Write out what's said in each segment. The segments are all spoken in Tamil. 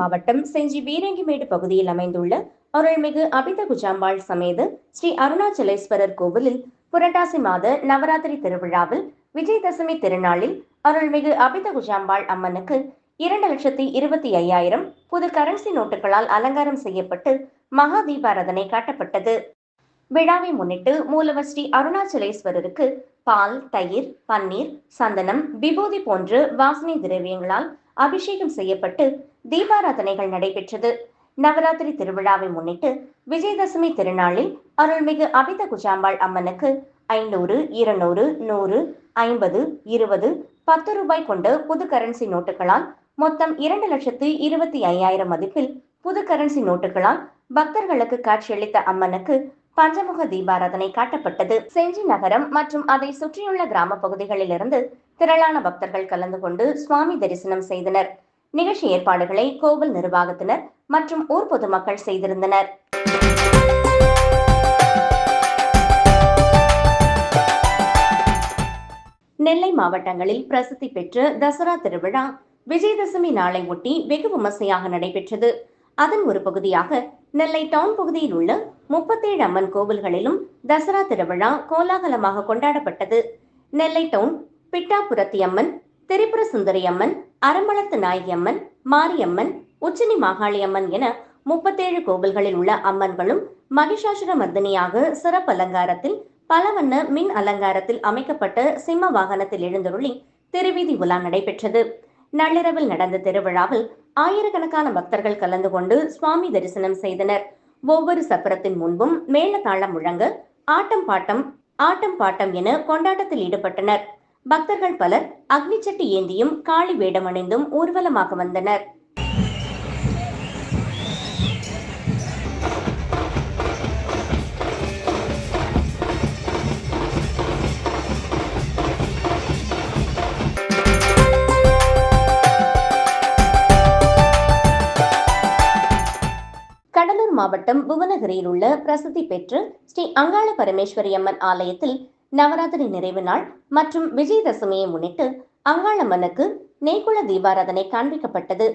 மாவட்டம் செஞ்சி பீரங்கிமேடு பகுதியில் அமைந்துள்ள அருள்மிகு அபித குஜாம்பாள் சமேத ஸ்ரீ அருணாச்சலேஸ்வரர் கோவிலில் புரட்டாசி மாத நவராத்திரி திருவிழாவில் விஜயதசமி திருநாளில் அருள்மிகு அபித குஜாம்பாள் அம்மனுக்கு இரண்டு லட்சத்தி இருபத்தி ஐயாயிரம் புது கரன்சி நோட்டுகளால் அலங்காரம் செய்யப்பட்டு மகா தீபாராதனை காட்டப்பட்டது. விழாவை முன்னிட்டு மூலவர் ஸ்ரீ அருணாச்சலேஸ்வரருக்கு பால் தயிர் பன்னீர் சந்தனம் விபூதி போன்ற வாசனை திரவியங்களால் அபிஷேகம் செய்யப்பட்டு தீபாராதனைகள் நடைபெற்றது. நவராத்திரி திருவிழாவை முன்னிட்டு விஜயதசமி திருநாளில் அருள்மிகு அபித குஜாம்பாள் அம்மனுக்கு ஐநூறு இருநூறு நூறு ஐம்பது இருபது பத்து ரூபாய் கொண்ட புது கரன்சி நோட்டுகளால் மொத்தம் இரண்டு லட்சத்து இருபத்தி ஐயாயிரம் மதிப்பில் புது கரன்சி நோட்டுகளால் பக்தர்களுக்கு காட்சியளித்த அம்மனுக்கு பஞ்சமுக தீபாராதனை காட்டப்பட்டது. செஞ்சி நகரம் மற்றும் அதை சுற்றியுள்ள கிராம பகுதிகளிலிருந்து திரளான பக்தர்கள் கலந்து கொண்டு சுவாமி தரிசனம் செய்தனர். நிகழ்ச்சி ஏற்பாடுகளை கோவில் நிர்வாகத்தினர் மற்றும் ஊர் பொதுமக்கள் செய்திருந்தனர். நெல்லை மாவட்டங்களில் பிரசித்தி பெற்ற தசரா திருவிழா விஜயதசமி நாளை ஒட்டி வெகு விமர்சையாக நடைபெற்றது. அதன் ஒரு பகுதியாக நெல்லை டவுன் பகுதியில் உள்ள முப்பத்தேழு அம்மன் கோவில்களிலும் தசரா திருவிழா கோலாகலமாக கொண்டாடப்பட்டது. நெல்லை டவுன் பிட்டாபுரத்தி அம்மன் திரிபுர சுந்தரி அம்மன் அரமளத்து நாயகி அம்மன் மாரியம்மன் உச்சினி மாகாளி அம்மன் என முப்பத்தேழு கோவில்களில் உள்ள அம்மன்களும் மகிஷாசுர மர்தினியாக சிறப்பு அலங்காரத்தில் பலவண்ண மின் அலங்காரத்தில் அமைக்கப்பட்ட சிம்ம வாகனத்தில் எழுந்தருளி திருவீதி உலா நடைபெற்றது. நள்ளிரவில் நடந்த திருவிழாவில் ஆயிரக்கணக்கான பக்தர்கள் கலந்து கொண்டு சுவாமி தரிசனம் செய்தனர். ஒவ்வொரு சப்பரத்தின் முன்பும் மேளதாளம் முழங்க ஆட்டம் பாட்டம் ஆட்டம் பாட்டம் என கொண்டாட்டத்தில் ஈடுபட்டனர். பக்தர்கள் பலர் அக்னிச்சட்டி ஏந்தியும் காளி வேடமணிந்தும் ஊர்வலமாக வந்தனர். கடலூர் மாவட்டம் புவனகிரியில் உள்ள பிரசித்தி பெற்ற ஸ்ரீ அங்காள பரமேஸ்வரி அம்மன் ஆலயத்தில் நவராத்திரி நிறைவு நாள் மற்றும் விஜயதசமியை முன்னிட்டு அங்காளம்மனுக்கு நெய்குள தீபாராதனை காண்பிக்கப்பட்டது.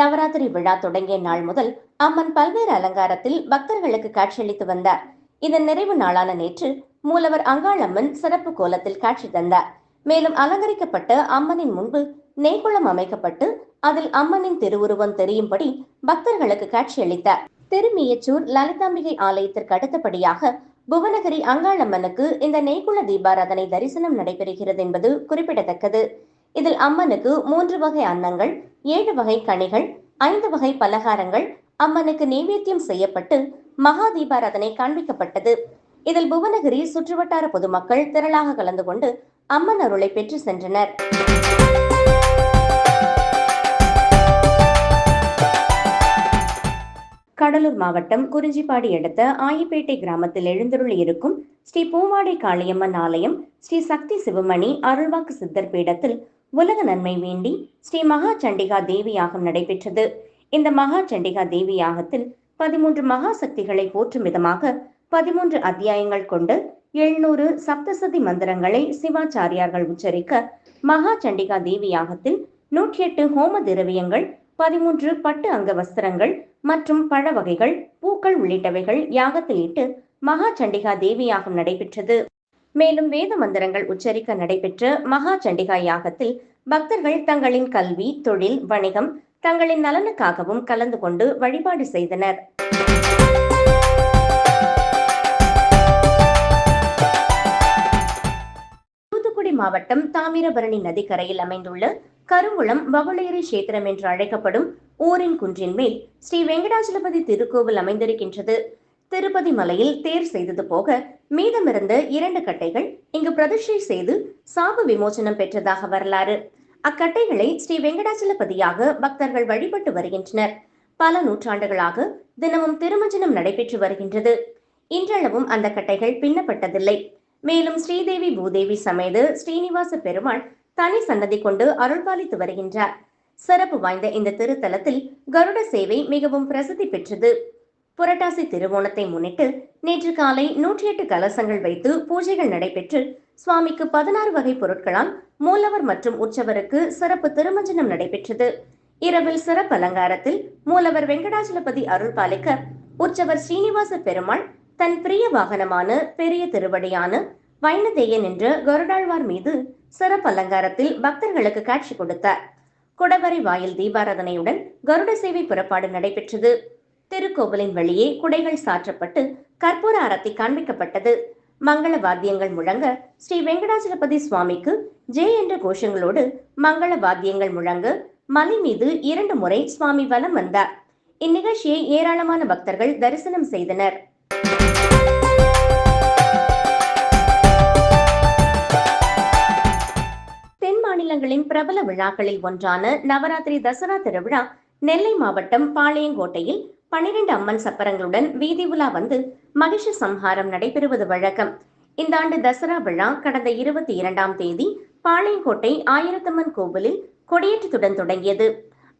நவராத்திரி விழா தொடங்கிய நாள் முதல் அம்மன் பல்வேறு அலங்காரத்தில் பக்தர்களுக்கு காட்சியளித்து வந்தார். இதன் நிறைவு நாளான நேற்று மூலவர் அங்காளம்மன் சிறப்பு கோலத்தில் காட்சி தந்தார். மேலும் அலங்கரிக்கப்பட்ட அம்மனின் முன்பு நெய்குளம் அமைக்கப்பட்டு அதில் அம்மனின் திருவுருவம் தெரியும்படி பக்தர்களுக்கு காட்சியளித்தார். திருமியச்சூர் லலிதாம்பிகை ஆலயத்திற்கு அடுத்தபடியாக புவனகிரி அங்காளம்மனுக்கு இந்த நெய்குள தீபாராதனை தரிசனம் நடைபெறுகிறது என்பது குறிப்பிடத்தக்கது. இதில் அம்மனுக்கு மூன்று வகை அன்னங்கள் ஏழு வகை கனிகள் ஐந்து வகை பலகாரங்கள் அம்மனுக்கு நைவேத்தியம் செய்யப்பட்டு மகா தீபாராதனை காண்பிக்கப்பட்டது. இதில் புவனகிரி சுற்றுவட்டார பொதுமக்கள் திரளாக கலந்து கொண்டு அம்மன் அருளை பெற்று சென்றனர். கடலூர் மாவட்டம் குறிஞ்சிப்பாடி அடுத்த ஆயிப்பேட்டை கிராமத்தில் எழுந்தருளி இருக்கும் ஸ்ரீ பூவாடை காளியம்மன் ஆலயம் ஸ்ரீ சக்தி சிவமணி அருள்வாக்கு சித்தர் பீடத்தில் உலக நன்மை வேண்டி ஸ்ரீ மகா சண்டிகா தேவி யாகம் நடைபெற்றது. இந்த மகா சண்டிகா தேவி யாகத்தில் பதிமூன்று மகா சக்திகளை போற்றும் விதமாக பதிமூன்று அத்தியாயங்கள் கொண்டு எழுநூறு சப்தசதி மந்திரங்களை சிவாச்சாரியார்கள் உச்சரிக்க மகா சண்டிகா தேவி யாகத்தில் நூற்றி எட்டு ஹோம திரவியங்கள் பதிமூன்று பட்டு அங்க வஸ்திரங்கள் மற்றும் பழ வகைகள் பூக்கள் உள்ளிட்டவைகள் யாகத்தில் இட்டு மகா சண்டிகா தேவி யாகம் நடைபெற்றது. மேலும் வேத மந்திரங்கள் உச்சரிக்க நடைபெற்ற மகா சண்டிகா யாகத்தில் பக்தர்கள் தங்களின் கல்வி தொழில் வணிகம் தங்களின் நலனுக்காகவும் கலந்து கொண்டு வழிபாடு செய்தனர். தூத்துக்குடி மாவட்டம் தாமிரபரணி நதிக்கரையில் அமைந்துள்ள கருங்குளம் வகுளேரி கஷேத்திரம் என்று அழைக்கப்படும் ஊரின் குன்றின் மேல் ஸ்ரீ வெங்கடாச்சலபதி திருக்கோவில் அமைந்திருக்கின்றது. திருப்பதி மலையில் தேர் செய்தது போக மீதமிருந்த இரண்டு கட்டைகள் இங்கு பிரதிஷ்டை செய்து சாப விமோசனம் பெற்றதாக வரலாறு. அக்கட்டைகளை ஸ்ரீ வெங்கடாச்சலபதியாக பக்தர்கள் வழிபட்டு வருகின்றனர். பல நூற்றாண்டுகளாக தினமும் திருமஞ்சனம் நடைபெற்று வருகின்றது. இன்றளவும் அந்த கட்டைகள் பின்னப்பட்டதில்லை. மேலும் ஸ்ரீதேவி பூதேவி சமேத ஸ்ரீனிவாச பெருமாள் தனி சன்னதி கொண்டு அருள்பாலித்து வருகின்றார். சிறப்பு வாய்ந்த இந்த திருத்தலத்தில் கருட சேவை மிகவும் பிரசித்தி பெற்றது. புரட்டாசி திருவோணத்தை முன்னிட்டு நேற்று காலை நூற்றி எட்டு கலசங்கள் வைத்து பூஜைகள் நடைபெற்று சுவாமிக்கு பதினாறு வகை பொருட்களால் மூலவர் மற்றும் உற்சவருக்கு சிறப்பு திருமஞ்சனம் நடைபெற்றது. இரவில் சிறப்பு அலங்காரத்தில் மூலவர் வெங்கடாச்சலபதி அருள் பாலிக்க உற்சவர் ஸ்ரீனிவாச பெருமாள் தன் பிரிய வாகனமான பெரிய திருவடியான வைணதேயன் என்ற கருடாழ்வார் மீது சிறப்பு அலங்காரத்தில் பக்தர்களுக்கு காட்சி கொடுத்தார். குடவரை வாயில் தீபாராதனையுடன் கருட சேவை புறப்பாடு நடைபெற்றது. திருக்கோவிலின் வெளியே குடைகள் சாற்றப்பட்டு கற்பூர அரத்தி காண்பிக்கப்பட்டது. மங்கள வாத்தியங்கள் முழங்க ஸ்ரீ வெங்கடாச்சலபதி சுவாமிக்கு ஜே என்ற கோஷங்களோடு மங்கள வாத்தியங்கள் முழங்க மலை மீது இரண்டு முறை சுவாமி வலம் வந்தார். இந்நிகழ்ச்சியை ஏராளமான பக்தர்கள் தரிசனம் செய்தனர். பிரபல விழாக்களில் ஒன்றான நவராத்திரி தசரா திருவிழா நெல்லை மாவட்டம் பாளையங்கோட்டையில் பனிரெண்டு அம்மன் சப்பரங்களுடன் வீதி உலா வந்து மகிஷ சம்ஹாரம் நடைபெறுவது வழக்கம். இந்த ஆண்டு தசரா விழா கடந்த இருபத்தி இரண்டாம் தேதி பாளையங்கோட்டை ஆயிரத்தம்மன் கோவிலில் கொடியேற்றத்துடன் தொடங்கியது.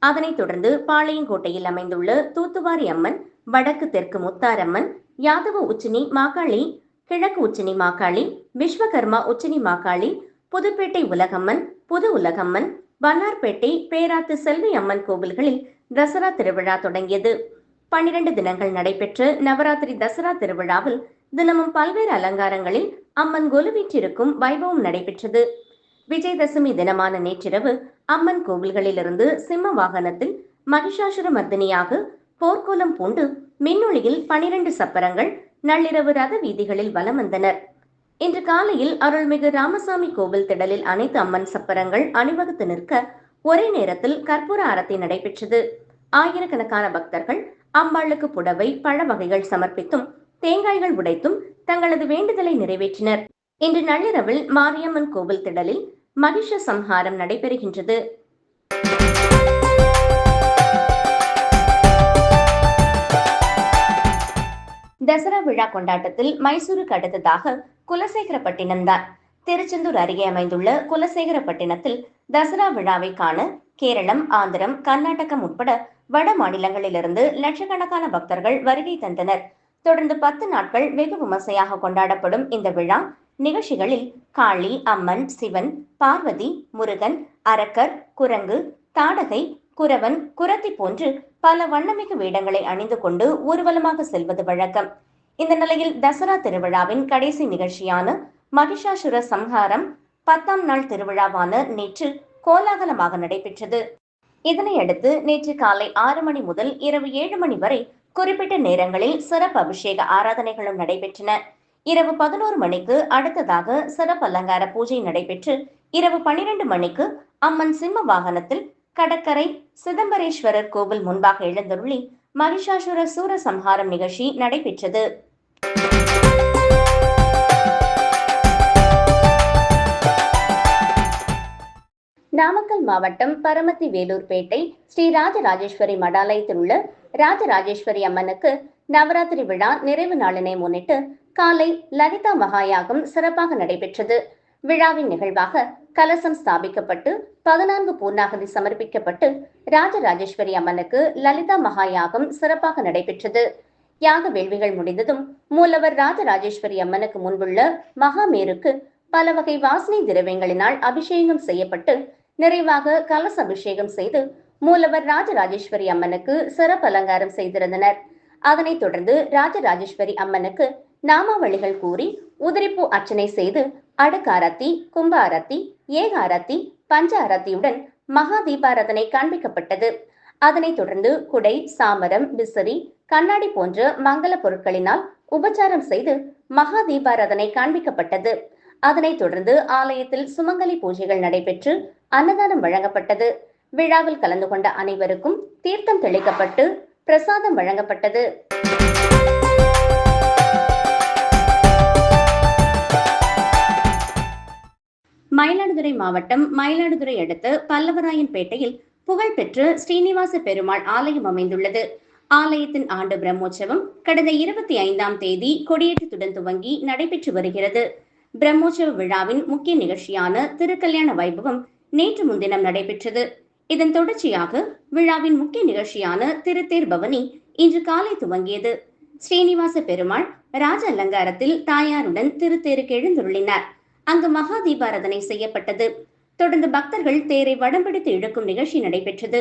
அதனைத் தொடர்ந்து பாளையங்கோட்டையில் அமைந்துள்ள தூத்துவாரி அம்மன் வடக்கு தெற்கு முத்தாரம்மன் யாதவ உச்சினி மாகாளி கிழக்கு உச்சினி மாகாளி விஸ்வகர்மா உச்சினி மாகாளி புதுப்பேட்டை உலகம்மன் புது உலகம்மன் வண்ணார்பேட்டை பேராத்து செல்வி அம்மன் கோவில்களில் தசரா திருவிழா தொடங்கியது. பன்னிரண்டு தினங்கள் நடைபெற்ற நவராத்திரி தசரா திருவிழாவில் தினமும் பல்வேறு அலங்காரங்களில் அம்மன் கொலுவீற்றிருக்கும் வைபவம் நடைபெற்றது. விஜயதசமி தினமான நேற்றிரவு அம்மன் கோவில்களிலிருந்து சிம்ம வாகனத்தில் மகிஷாசுர மர்தினியாக போர்க்கோலம் பூண்டு மின்னொளியில் பனிரெண்டு சப்பரங்கள் நள்ளிரவு ரத வீதிகளில் வலம் வந்தனர். இன்று காலையில் அருள்மிகு ராமசாமி கோவில் திடலில் அனைத்து அம்மன் சப்பரங்கள் அணிவகுத்து நிற்க ஒரே நேரத்தில் கற்பூர ஆரத்தி நடைபெற்றது. ஆயிரக்கணக்கான பக்தர்கள் அம்பாளுக்கு புடவை பழ வகைகள் சமர்ப்பித்தும் தேங்காய்கள் உடைத்தும் தங்களது வேண்டுதலை நிறைவேற்றினர். இன்று நள்ளிரவில் மாரியம்மன் கோவில் திடலில் மகிஷ சம்ஹாரம் நடைபெறுகின்றது. தசரா விழா கொண்டாட்டத்தில் மைசூருக்கு அடுத்ததாக குலசேகரப்பட்டினம் தான். திருச்செந்தூர் அருகே அமைந்துள்ள குலசேகரப்பட்டினத்தில் தசரா விழாவை காண கேரளம் ஆந்திரம் கர்நாடகம் உட்பட வட மாநிலங்களிலிருந்து லட்சக்கணக்கான பக்தர்கள் வருகை தந்தனர். தொடர்ந்து பத்து நாட்கள் வெகு விமர்சையாக கொண்டாடப்படும் இந்த விழா நிகழ்ச்சிகளில் காளி அம்மன் சிவன் பார்வதி முருகன் அரக்கர் குரங்கு தாடகை குரவன் குரத்தி போன்று பல வண்ணமிகு வேடங்களை அணிந்து கொண்டு ஊர்வலமாக செல்வது வழக்கம். இந்த நிலையில் தசரா திருவிழாவின் கடைசி நிகழ்ச்சியான மகிஷாசுர சம்ஹாரம் பத்தாம் நாள் திருவிழாவான நேற்று கோலாகலமாக நடைபெற்றது. இதனையடுத்து நேற்று காலை ஆறு மணி முதல் இரவு ஏழு மணி வரை குறிப்பிட்ட நேரங்களில் சிறப்பு அபிஷேக ஆராதனைகளும் நடைபெற்றன. இரவு பதினோரு மணிக்கு அடுத்ததாக சிறப்பு அலங்கார பூஜை நடைபெற்று இரவு பனிரெண்டு மணிக்கு அம்மன் சிம்ம வாகனத்தில் கடற்கரை சிதம்பரேஸ்வரர் கோவில் முன்பாக எழுந்தருளி மகிஷாசுர சூர சம்ஹாரம் நிகழ்ச்சி நடைபெற்றது. நாமக்கல் மாவட்டம் பரமத்தி வேலூர்பேட்டை ஸ்ரீ ராஜராஜேஸ்வரி மடாலயத்தில் உள்ள ராஜராஜேஸ்வரி அம்மனுக்கு நவராத்திரி விழா நிறைவு நாளினை முன்னிட்டு காலை லலிதா மகாயாகம் சிறப்பாக நடைபெற்றது. விழாவின் நிகழ்வாக கலசம் ஸ்தாபிக்கப்பட்டு பதினான்கு பூர்ணாகதி சமர்ப்பிக்கப்பட்டு ராஜராஜேஸ்வரி அம்மனுக்கு லலிதா மகாயாகம் சிறப்பாக நடைபெற்றது. யாக வேள்விகள் முடிந்ததும் மூலவர் ராஜராஜேஸ்வரி அம்மனுக்கு முன்புள்ள மகாமேருக்கு பல வகை வாசனை திரவியங்களினால் அபிஷேகம் செய்யப்பட்டு நிறைவாக கலச அபிஷேகம் செய்து மூலவர் ராஜராஜேஸ்வரி அம்மனுக்கு சிறப்பு அலங்காரம் செய்திருந்தனர். அதனைத் தொடர்ந்து ராஜராஜேஸ்வரி அம்மனுக்கு நாமாவளிகள் கூறி உதிரிப்பு அர்ச்சனை செய்து அடுக்காரத்தி கும்பாரத்தி ஏகாரத்தி ஏக பஞ்ச அரத்தியுடன் மகா தீபாரதனை காண்பிக்கப்பட்டது. அதனைத் தொடர்ந்து குடை சாமரம் விசிறி கண்ணாடி போன்ற மங்கள பொருட்களினால் உபச்சாரம் செய்து மகா தீபாராதனை காண்பிக்கப்பட்டது. அதனைத் தொடர்ந்து ஆலயத்தில் சுமங்கலி பூஜைகள் நடைபெற்று அன்னதானம் வழங்கப்பட்டது. விழாவில் கலந்து கொண்ட அனைவருக்கும் தீர்த்தம் தெளிக்கப்பட்டு பிரசாதம் வழங்கப்பட்டது. மயிலாடுதுறை மாவட்டம் மயிலாடுதுறை அடுத்த பல்லவராயன்பேட்டையில் புகழ்பெற்ற ஸ்ரீனிவாச பெருமாள் ஆலயம் அமைந்துள்ளது. ஆலயத்தின் ஆண்டு பிரம்மோற்சவம் கடந்த இருபத்தி ஐந்தாம் தேதி கொடியேற்றத்துடன் துவங்கி நடைபெற்று வருகிறது. பிரம்மோற்சவ விழாவின் முக்கிய நிகழ்ச்சியான திருக்கல்யாண வைபவம் நேற்று முன்தினம் நடைபெற்றது. இதன் தொடர்ச்சியாக விழாவின் முக்கிய நிகழ்ச்சியான திருத்தேர் பவனி இன்று காலை துவங்கியது. ஸ்ரீனிவாச பெருமாள் ராஜ அலங்காரத்தில் தாயாருடன் திருத்தேருக்கு எழுந்துள்ளினார் அங்கு மகா தீபாராதனை செய்யப்பட்டது. தொடர்ந்து பக்தர்கள் தேரை வடம்பிடித்து இழுக்கும் நிகழ்ச்சி நடைபெற்றது.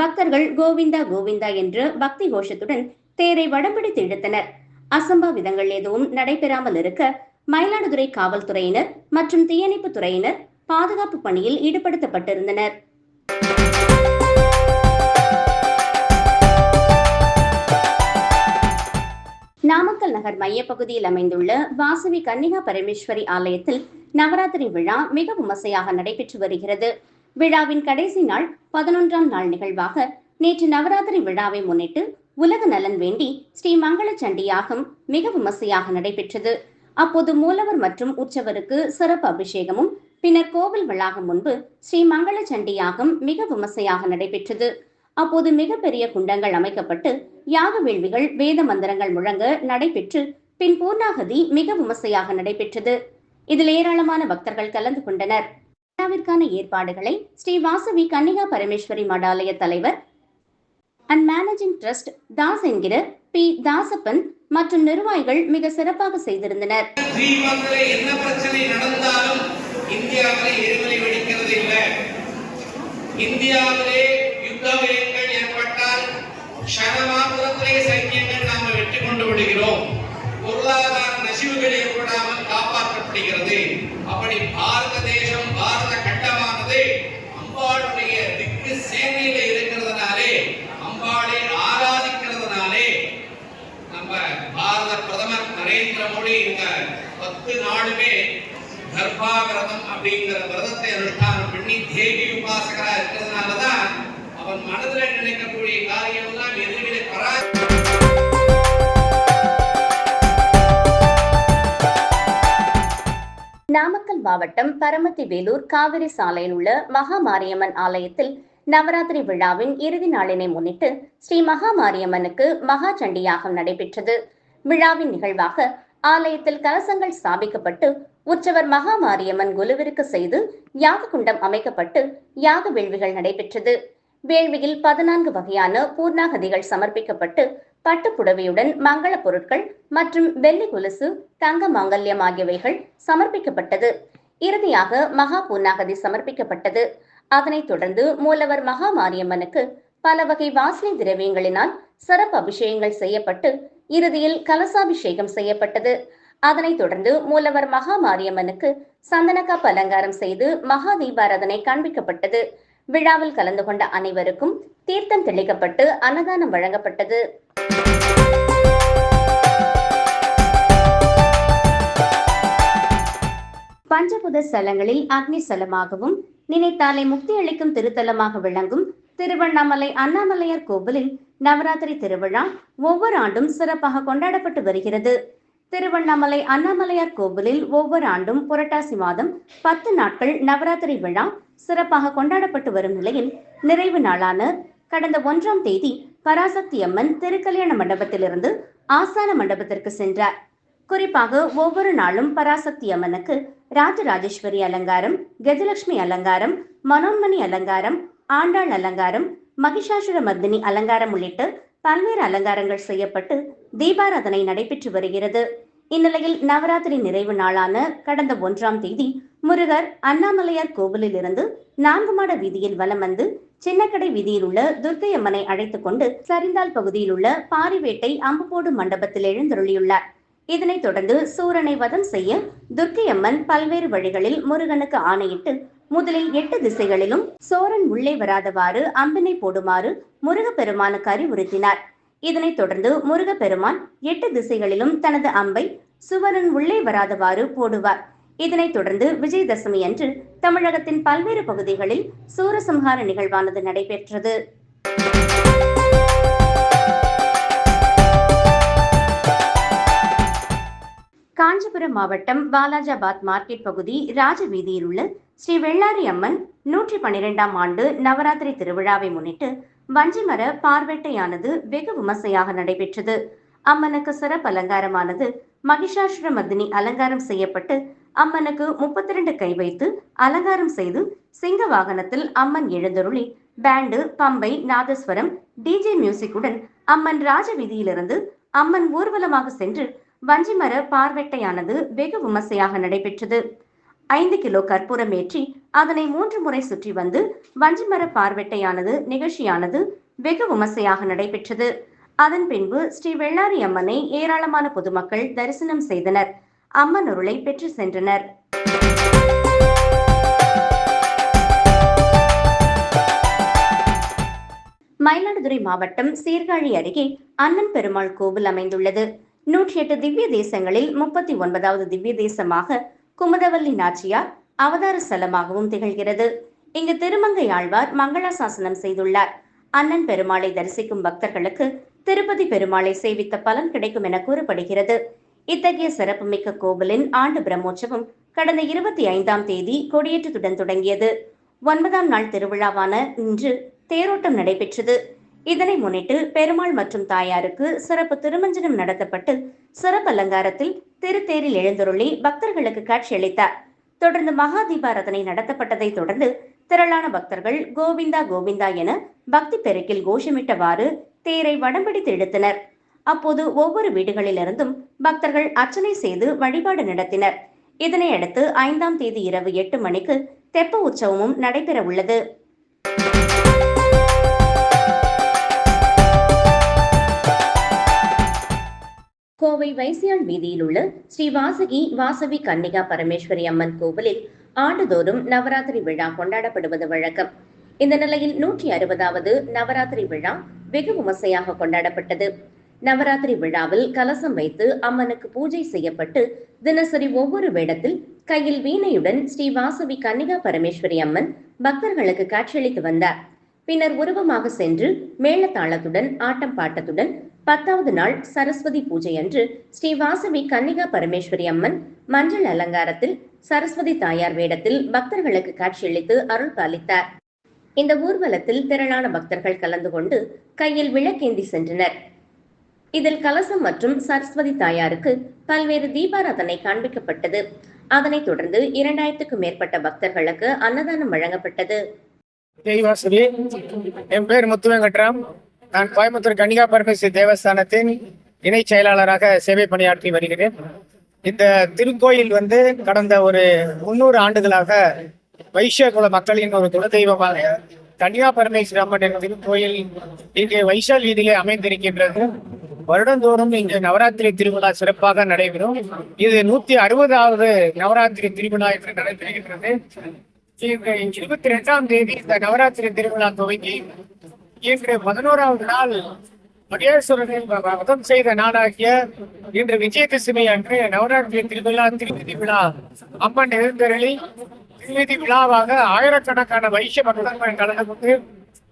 பக்தர்கள் கோவிந்தா கோவிந்தா என்று பக்தி கோஷத்துடன் தேரை வடம்பிடித்து இழுத்தனர். அசம்பாவிதங்கள் எதுவும் நடைபெறாமல் இருக்க மயிலாடுதுறை காவல்துறையினர் மற்றும் தீயணைப்பு துறையினர் பாதுகாப்பு பணியில் ஈடுபடுத்தப்பட்டிருந்தனர். நாமக்கல் நகர் மையப்பகுதியில் அமைந்துள்ள வாசவி கன்னிகா பரமேஸ்வரி ஆலயத்தில் நவராத்திரி விழா மிக விமர்சையாக நடைபெற்று வருகிறது. விழாவின் கடைசி நாள் பதினொன்றாம் நாள் நிகழ்வாக நேற்று நவராத்திரி விழாவை முன்னிட்டு உலக நலன் வேண்டி ஸ்ரீ மங்கள சண்டியாகம் மிக விமர்சையாக நடைபெற்றது. அப்போது மூலவர் மற்றும் உற்சவருக்கு சிறப்பு அபிஷேகமும் பின்னர் கோவில் வளாகம் முன்பு ஸ்ரீ மங்கள சண்டியாகம் மிக விமர்சையாக நடைபெற்றது. அப்போது மிகப்பெரிய குண்டங்கள் அமைக்கப்பட்டு யாக வேள்விகள் வேத மந்திரங்கள் முழங்க நடைபெற்று பின் பூர்ணாகதி மிக விமர்சையாக நடைபெற்றது. இதில் ஏராளமான பக்தர்கள் கலந்து கொண்டனர். விழாவிற்கான ஏற்பாடுகளை ஸ்ரீ வாசவி கன்னிகா பரமேஸ்வரி மடாலய தலைவர் அண்ட் மேனேஜிங் ட்ரஸ்ட் தாஸ் என்கிற பி தாசப்பன் மற்றும் நிர்வாகிகள் மிக சிறப்பாக செய்திருந்தனர். என்ன பிரச்சனை நடந்தாலும் இந்தியாவிலே எரிமலை வெடிக்கிறது இல்லை. இந்தியாவிலே யுத்த பயங்கள் ஏற்பட்டால் க்ஷணமாத்திரத்திலே சைன்யங்கள் மனதில் நினைக்கக்கூடிய காரியம்லாம் எல்லாம் பரா நாமக்கல் மாவட்டம் பரமத்தி வேலூர் காவிரி சாலையில் உள்ள மகா மாரியம்மன் ஆலயத்தில் நவராத்திரி விழாவின் இறுதி நாளினை முன்னிட்டு ஸ்ரீ மகா மாரியம்மனுக்கு மகா சண்டியாகம் நடைபெற்றது. விழாவின் நிகழ்வாக ஆலயத்தில் கலசங்கள் ஸ்தாபிக்கப்பட்டு உற்சவர் மகா மாரியம்மன் குலுவிற்கு செய்து யாக குண்டம் அமைக்கப்பட்டு யாக வேள்விகள் நடைபெற்றது. வேள்வியில் பதினான்கு வகையான பூர்ணாகதிகள் சமர்ப்பிக்கப்பட்டு பட்டு புடவையுடன் மங்கள பொருட்கள் மற்றும் வெள்ளி கொலுசு தங்க மாங்கல்யம் ஆகியவைகள் சமர்ப்பிக்கப்பட்டது. இறுதியாக மகா பூர்ணாகதி சமர்ப்பிக்கப்பட்டது. அதனைத் தொடர்ந்து மூலவர் மகா மாரியம்மனுக்கு பல வகை வாசனை திரவியங்களினால் சிறப்பு அபிஷேகங்கள் செய்யப்பட்டு இறுதியில் கலசாபிஷேகம் செய்யப்பட்டது. அதனைத் தொடர்ந்து மூலவர் மகா மாரியம்மனுக்கு சந்தனக்காப் அலங்காரம் செய்து மகா தீபாராதனை காண்பிக்கப்பட்டது. விழாவில் கலந்து கொண்ட அனைவருக்கும் தீர்த்தம் தெளிக்கப்பட்டு அன்னதானம் வழங்கப்பட்டது. பஞ்சபுத ஸ்தலங்களில் அக்னி ஸ்தலமாகவும் நினைத்தாலே முக்தி அளிக்கும் திருத்தலமாக விளங்கும் திருவண்ணாமலை அண்ணாமலையார் கோவிலில் நவராத்திரி திருவிழா ஒவ்வொரு ஆண்டும் சிறப்பாக கொண்டாடப்பட்டு வருகிறது. திருவண்ணாமலை அண்ணாமலையார் கோவிலில் ஒவ்வொரு ஆண்டும் புரட்டாசி மாதம் பத்து நாட்கள் நவராத்திரி விழா சிறப்பாக கொண்டாடப்பட்டு வரும் நிலையில் நிறைவு நாளான கடந்த ஒன்றாம் தேதி பராசக்தி அம்மன் திருக்கல்யாண மண்டபத்திலிருந்து ஆஸ்தான மண்டபத்திற்கு சென்றார். குறிப்பாக ஒவ்வொரு நாளும் பராசக்தி அம்மனுக்கு ராஜராஜேஸ்வரி அலங்காரம் கஜலட்சுமி அலங்காரம் மனோன்மணி அலங்காரம் ஆண்டாள் அலங்காரம் மகிஷாசுர மர்தினி அலங்காரம் உள்ளிட்ட பல்வேறு அலங்காரங்கள் செய்யப்பட்டு தீபாராதனை நடைபெற்று வருகிறது. இந்நிலையில் நவராத்திரி நிறைவு நாளான கடந்த ஒன்றாம் தேதி முருகர் அண்ணாமலையார் கோவிலில் இருந்து நான்கு மாட வீதியில் வலம் வந்து சின்னக்கடை வீதியில் உள்ள துர்க்கை அம்மனை அழைத்துக் கொண்டு சரிந்தால் பகுதியில் உள்ள பாரிவேட்டை அம்புபோடு மண்டபத்தில் எழுந்தருளியுள்ளார். இதனைத் தொடர்ந்து சூரனை வதம் செய்ய துர்க்கை அம்மன் பல்வேறு வழிகளில் முருகனுக்கு ஆணையிட்டு முதலில் எட்டு திசைகளிலும் சோரன் உள்ளே வராதவாறு அம்பினை போடுமாறு முருகப்பெருமானுக்கு அறிவுறுத்தினார். இதனைத் தொடர்ந்து முருகப்பெருமான் எட்டு திசைகளிலும் தனது அம்பை சுவரன் உள்ளே வராதவாறு போடுவார். இதனைத் தொடர்ந்து விஜயதசமி அன்று தமிழகத்தின் பல்வேறு பகுதிகளில் சூரசம்ஹார நிகழ்வானது நடைபெற்றது. காஞ்சிபுரம் மாவட்டம் வாலாஜாபாத் மார்க்கெட் பகுதி ராஜவீதியில் உள்ள ஸ்ரீ வெள்ளாரி அம்மன் நூற்றி பன்னிரெண்டாம் ஆண்டு நவராத்திரி திருவிழாவை முன்னிட்டு வஞ்சிமர பார்வேட்டையானது வெகு விமர்சையாக நடைபெற்றது. அம்மனுக்கு சிறப்பு அலங்காரமானது மகிஷாசுர மர்தினி அலங்காரம் செய்யப்பட்டு அம்மனுக்கு முப்பத்தி ரெண்டு கை வைத்து அலங்காரம் செய்து சிங்க வாகனத்தில் அம்மன் எழுந்தருளி பேண்டு பம்பை நாதஸ்வரம் டிஜே மியூசிக்குடன் அம்மன் ராஜவீதியிலிருந்து அம்மன் ஊர்வலமாக சென்று வஞ்சிமர பார்வெட்டையானது வெகு விமர்சையாக நடைபெற்றது. ஐந்து கிலோ கற்பூரம் ஏற்றி அதனை மூன்று முறை சுற்றி வந்து வஞ்சிமர பார்வெட்டையானது நிகழ்ச்சியானது வெகு விமர்சையாக நடைபெற்றது. அதன் பின்பு ஸ்ரீ வெள்ளாரி அம்மனை ஏராளமான பொதுமக்கள் தரிசனம் செய்தனர். அம்மன் அருளை பெற்று சென்றனர். மயிலாடுதுறை மாவட்டம் சீர்காழி அருகே அண்ணன் பெருமாள் கோவில் அமைந்துள்ளது. நூற்றி எட்டு திவ்ய தேசங்களில் முப்பத்தி ஒன்பதாவது திவ்ய தேசமாக குமுதவல்லி நாச்சியார் அவதார ஸ்தலமாகவும் திகழ்கிறது. இங்கு திருமங்கை ஆழ்வார் மங்களாசாசனம் செய்துள்ளார். அண்ணன் பெருமாளை தரிசிக்கும் பக்தர்களுக்கு திருப்பதி பெருமாளை சேவித்த பலன் கிடைக்கும் என கூறப்படுகிறது. இத்தகைய சிறப்புமிக்க கோவிலின் ஆண்டு பிரம்மோற்சவம் கடந்த இருபத்தி ஐந்தாம் தேதி கொடியேற்றத்துடன் தொடங்கியது. ஒன்பதாம் நாள் திருவிழாவான இன்று தேரோட்டம் நடைபெற்றது. இதனை முன்னிட்டு பெருமாள் மற்றும் தாயாருக்கு சிறப்பு திருமஞ்சனம் நடத்தப்பட்டு சிறப்பு அலங்காரத்தில் திருத்தேரில் எழுந்தருளி பக்தர்களுக்கு காட்சியளித்தார் தொடர்ந்து மகா தீபாரதனை நடத்தப்பட்டதை தொடர்ந்து திரளான பக்தர்கள் கோவிந்தா கோவிந்தா என பக்தி பெருக்கில் கோஷமிட்டவாறு தேரை வடம்பிடித்து இழுத்தனர். அப்போது ஒவ்வொரு வீடுகளிலிருந்தும் பக்தர்கள் அர்ச்சனை செய்து வழிபாடு நடத்தினர். இதனையடுத்து ஐந்தாம் தேதி இரவு எட்டு மணிக்கு தெப்ப உற்சவமும் நடைபெற உள்ளது கோவை வைசியாள் வீதியில் உள்ள ஸ்ரீ வாசகி வாசவி கன்னிகா பரமேஸ்வரி அம்மன் கோவிலில் ஆண்டுதோறும் நவராத்திரி விழா கொண்டாடப்படுவது வழக்கம். இந்த நிலையில் நூற்றி அறுபதாவது நவராத்திரி விழா வெகு விமர்சையாக கொண்டாடப்பட்டது. நவராத்திரி விழாவில் கலசம் வைத்து அம்மனுக்கு பூஜை செய்யப்பட்டு தினசரி ஒவ்வொரு வேடத்தில் கையில் வீணையுடன் ஸ்ரீ வாசவி கன்னிகா பரமேஸ்வரி அம்மன் பக்தர்களுக்கு காட்சியளித்து வந்தார். பின்னர் உருவமாக சென்று மேளதாளத்துடன் ஆட்டம் பாட்டத்துடன் பத்தாவது நாள் சரஸ்வதி பூஜை அன்று ஸ்ரீ வாசவி கன்னிகா பரமேஸ்வரி அம்மன் மஞ்சள் அலங்காரத்தில் சரஸ்வதி தாயார் வேடத்தில் பக்தர்களுக்கு காட்சியளித்து அருள் பாலித்தார். இந்த ஊர்வலத்தில் திரளான பக்தர்கள் கலந்து கொண்டு கையில் விளக்கேந்தி சென்றனர். இதில் கலசம் மற்றும் சரஸ்வதி தாயாருக்கு பல்வேறு தீபாராதனை காண்பிக்கப்பட்டது. அதனைத் தொடர்ந்து இரண்டாயிரத்துக்கும் மேற்பட்ட பக்தர்களுக்கு அன்னதானம் வழங்கப்பட்டது. என் பேர் முத்துவெங்கட்ராம். நான் கோயம்புத்தூர் கன்னிகா பரமேஸ்வரி தேவஸ்தானத்தின் இணை செயலாளராக சேவை பணியாற்றி வருகிறேன். இந்த திருக்கோயில் வந்து கடந்த ஒரு முன்னூறு ஆண்டுகளாக வைஷ்ய குல மக்களின் ஒரு குலதெய்வமாக கன்னிகா பரமேஸ்வரி அம்மன் என்ற திருக்கோயில் இங்கே வைஷால் வீதியிலே அமைந்திருக்கின்றது. வருடந்தோறும் இங்கு நவராத்திரி திருவிழா சிறப்பாக நடைபெறும். இது நூத்தி அறுபதாவது நவராத்திரி திருவிழா என்று நடைபெறுகின்றது இருபத்தி ரெண்டாம் தேதி இந்த நவராத்திரி திருவிழா துவங்கி இன்று பதினோராவது நாள் மகேஸ்வரனை வதம் செய்த நாளாகிய இன்று விஜயதசமி அன்று நவராத்திரி திருவிழா திருவிதி விழா. அம்மன் எழுந்தருளி திருவிதி விழாவாக ஆயிரக்கணக்கான வைஷ்ய பக்தர்கள் கலந்து கொண்டு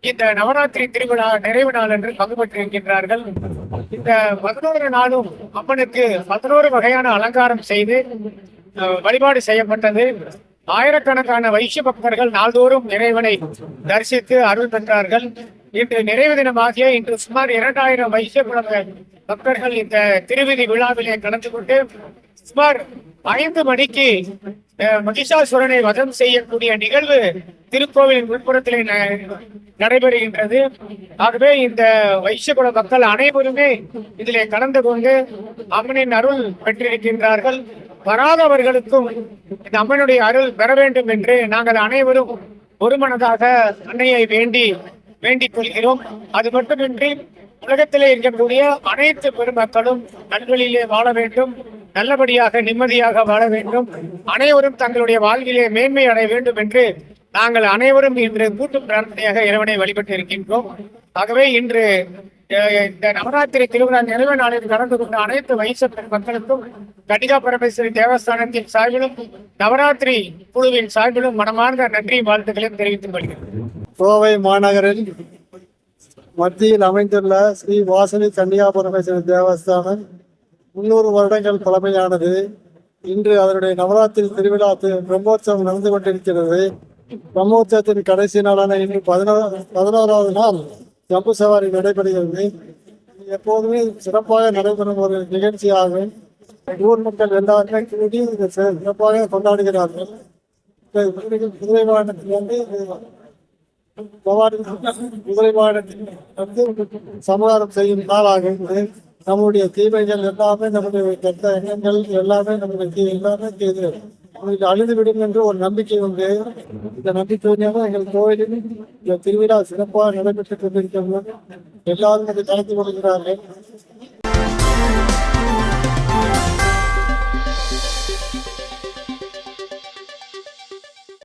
இந்த நவராத்திரி திருவிழா நிறைவு நாள் என்று பங்கு பெற்றிருக்கின்றார்கள் இந்த பதினோரு நாளும் அம்மனுக்கு பதினோரு வகையான அலங்காரம் செய்து அஹ், வழிபாடு செய்யப்பட்டது. ஆயிரக்கணக்கான வைஷ்ய பக்தர்கள் நாள்தோறும் இறைவனை தரிசித்து அருள் பெற்றார்கள். இன்று நிறைவு தினமாகிய இன்று சுமார் இரண்டாயிரம் வைஷ்ய குல- பக்தர்கள் இந்த திருவிதி விழாவிலே கலந்து கொண்டு சுமார் ஐந்து மணிக்கு அஹ், மகிஷாசுரனை வதம் செய்யக்கூடிய நிகழ்வு திருக்கோவிலின் உட்புறத்திலே ந- நடைபெறுகின்றது. ஆகவே இந்த வைசியகுல மக்கள் அனைவருமே இதிலே கலந்து கொண்டு அம்மனின் அருள் பெற்றிருக்கின்றார்கள். வராதவர்களுக்கும் இந்த அம்மனுடைய அருள் பெற வேண்டும் என்று நாங்கள் அனைவரும் ஒருமனதாக அன்னையை வேண்டி வேண்டிக் கொள்கிறோம். அது மட்டுமின்றி உலகத்திலே இருக்கக்கூடிய அனைத்து பெருமக்களும் நல்வழியிலே வாழ வேண்டும். நல்லபடியாக நிம்மதியாக வாழ வேண்டும். அனைவரும் தங்களுடைய வாழ்விலே மேன்மை அடைய வேண்டும் என்று நாங்கள் அனைவரும் இன்று கூட்டு பிரார்த்தனையாக இறைவனை வழிபட்டு இருக்கின்றோம் ஆகவே இன்று இந்த நவராத்திரி திருவிழா நிறைவு நாளில் கலந்து கொண்ட அனைத்து வயசு மக்களுக்கும் கன்னிகா பரமேஸ்வரி தேவஸ்தானத்தின் சார்பிலும் நவராத்திரி குழுவின் சார்பிலும் மனமார்ந்த நன்றி வாழ்த்துக்களையும் தெரிவித்துக் கொள்கிறேன். கோவை மாநகரில் மத்தியில் அமைந்துள்ள ஸ்ரீ வாசனி கன்னிகா தேவஸ்தானம் முன்னூறு வருடங்கள் பழமையானது. இன்று அதனுடைய நவராத்திரி திருவிழா பிரம்மோற்சவம் நடந்து கொண்டிருக்கிறது. பிரம்மோற்சவத்தின் கடைசி நாளான இன்று பதினோரா பதினோராவது நாள் ஜம்பு சவாரி நடைபெறுகிறது. எப்போதுமே சிறப்பாக நடைபெறும் ஒரு நிகழ்ச்சியாகும். ஊர் மக்கள் எல்லாருமே கூடி சிறப்பாக கொண்டாடுகிறார்கள். குதிரை- வந்து இது சமகாரம் செய்யும் நாளாக நம்முடைய தீமைகள் எல்லாமே நம்முடைய கெட்ட எண்ணங்கள் எல்லாமே நம்முடைய தீ எல்லாமே செய்து உங்களுக்கு அழுதுவிடும் என்று ஒரு நம்பிக்கை உண்டு. இந்த நம்பிக்கையாக எங்கள் கோயிலில் இந்த திருவிழா சிறப்பாக நடைபெற்றுக் கொண்டிருக்கிறது எல்லாரும் அதை கலந்து கொள்கிறார்கள்.